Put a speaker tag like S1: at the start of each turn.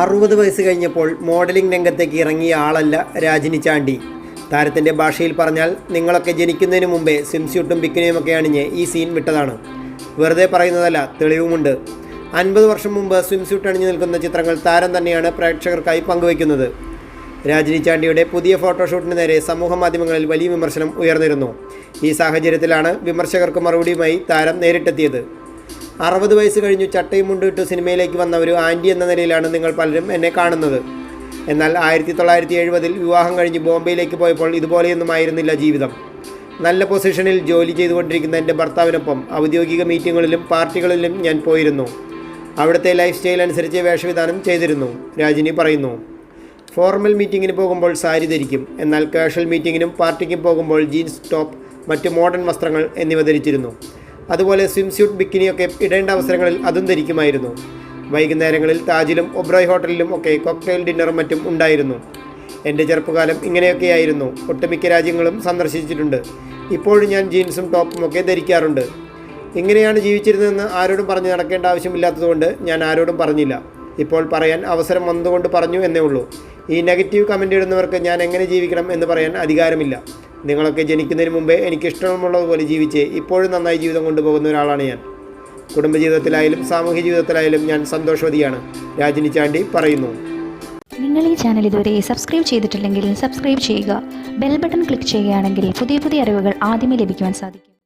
S1: അറുപത് വയസ്സ് കഴിഞ്ഞപ്പോൾ മോഡലിംഗ് രംഗത്തേക്ക് ഇറങ്ങിയ ആളല്ല രാജിനി ചാണ്ടി. താരത്തിന്റെ ഭാഷയിൽ പറഞ്ഞാൽ നിങ്ങളൊക്കെ ജനിക്കുന്നതിന് മുമ്പേ സ്വിംസ്യൂട്ടും ബിക്കിനിയുമൊക്കെ അണിഞ്ഞ് ഈ സീൻ വിട്ടതാണ്. വെറുതെ പറയുന്നതല്ല തെളിവുമുണ്ട്. അൻപത് വർഷം മുമ്പ് സ്വിംസ്യൂട്ട് അണിഞ്ഞു നിൽക്കുന്ന ചിത്രങ്ങൾ താരം തന്നെയാണ് പ്രേക്ഷകർക്കായി പങ്കുവയ്ക്കുന്നത്. രാജിനി ചാണ്ടിയുടെ പുതിയ ഫോട്ടോഷൂട്ടിന് നേരെ സമൂഹ മാധ്യമങ്ങളിൽ വലിയ വിമർശനം ഉയർന്നിരുന്നു. ഈ സാഹചര്യത്തിലാണ് വിമർശകർക്ക് മറുപടിയുമായി താരം നേരിട്ടെത്തിയത്. അറുപത് വയസ്സ് കഴിഞ്ഞു ചട്ടയും മുണ്ടിട്ട് സിനിമയിലേക്ക് വന്ന ഒരു ആന്റി എന്ന നിലയിലാണ് നിങ്ങൾ പലരും എന്നെ കാണുന്നത്. എന്നാൽ ആയിരത്തി തൊള്ളായിരത്തി എഴുപതിൽ വിവാഹം കഴിഞ്ഞ് ബോംബെയിലേക്ക് പോയപ്പോൾ ഇതുപോലെയൊന്നും ആയിരുന്നില്ല ജീവിതം. നല്ല പൊസിഷനിൽ ജോലി ചെയ്തുകൊണ്ടിരിക്കുന്ന എന്റെ ഭർത്താവിനൊപ്പം ഔദ്യോഗിക മീറ്റിങ്ങുകളിലും പാർട്ടികളിലും ഞാൻ പോയിരുന്നു. അവിടുത്തെ ലൈഫ് സ്റ്റൈൽ അനുസരിച്ച് വേഷവിധാനം ചെയ്തിരുന്നു രാജിനി പറയുന്നു. ഫോർമൽ മീറ്റിങ്ങിന് പോകുമ്പോൾ സാരി ധരിക്കും എന്നാൽ കാഷ്വൽ മീറ്റിങ്ങിനും പാർട്ടിക്കും പോകുമ്പോൾ ജീൻസ് ടോപ്പ് മറ്റ് മോഡേൺ വസ്ത്രങ്ങൾ എന്നിവ ധരിച്ചിരുന്നു. അതുപോലെ സ്വിം സ്യൂട്ട് ബിക്കിനിയൊക്കെ ഇടേണ്ട അവസരങ്ങളിൽ അതും ധരിക്കുമായിരുന്നു. വൈകുന്നേരങ്ങളിൽ താജിലും ഒബ്രോയ് ഹോട്ടലിലും ഒക്കെ കോക്ടെയിൽ ഡിന്നറും മറ്റും ഉണ്ടായിരുന്നു. എന്റെ ചെറുപ്പകാലം ഇങ്ങനെയൊക്കെയായിരുന്നു. ഒട്ടുമിക്ക രാജ്യങ്ങളും സന്ദർശിച്ചിട്ടുണ്ട്. ഇപ്പോഴും ഞാൻ ജീൻസും ടോപ്പും ഒക്കെ ധരിക്കാറുണ്ട്. ഇങ്ങനെയാണ് ജീവിച്ചിരുന്നതെന്ന് ആരോടും പറഞ്ഞ് നടക്കേണ്ട ആവശ്യമില്ലാത്തതുകൊണ്ട് ഞാൻ ആരോടും പറഞ്ഞില്ല. ഇപ്പോൾ പറയാൻ അവസരം വന്നുകൊണ്ട് പറഞ്ഞു എന്നേ ഉള്ളൂ. ഈ നെഗറ്റീവ് കമന്റ് ഇടുന്നവർക്ക് ഞാൻ എങ്ങനെ ജീവിക്കണം എന്ന് പറയാൻ അധികാരമില്ല. നിങ്ങളൊക്കെ ജനിക്കുന്നതിന് മുമ്പേ എനിക്ക് ഇഷ്ടമുള്ളതുപോലെ ജീവിച്ച് ഇപ്പോഴും നന്നായി ജീവിതം കൊണ്ടുപോകുന്ന ഒരാളാണ് ഞാൻ. കുടുംബജീവിതത്തിലായാലും സാമൂഹ്യ ജീവിതത്തിലായാലും ഞാൻ സന്തോഷവതിയാണ്. രാജിനി ചാണ്ടി പറയുന്നു.
S2: നിങ്ങൾ ഈ ചാനൽ ഇതുവരെ സബ്സ്ക്രൈബ് ചെയ്തിട്ടില്ലെങ്കിൽ സബ്സ്ക്രൈബ് ചെയ്യുക. ബെൽ ബട്ടൺ ക്ലിക്ക് ചെയ്യുകയാണെങ്കിൽ പുതിയ പുതിയ അറിവുകൾ ആദ്യമേ ലഭിക്കുവാൻ സാധിക്കും.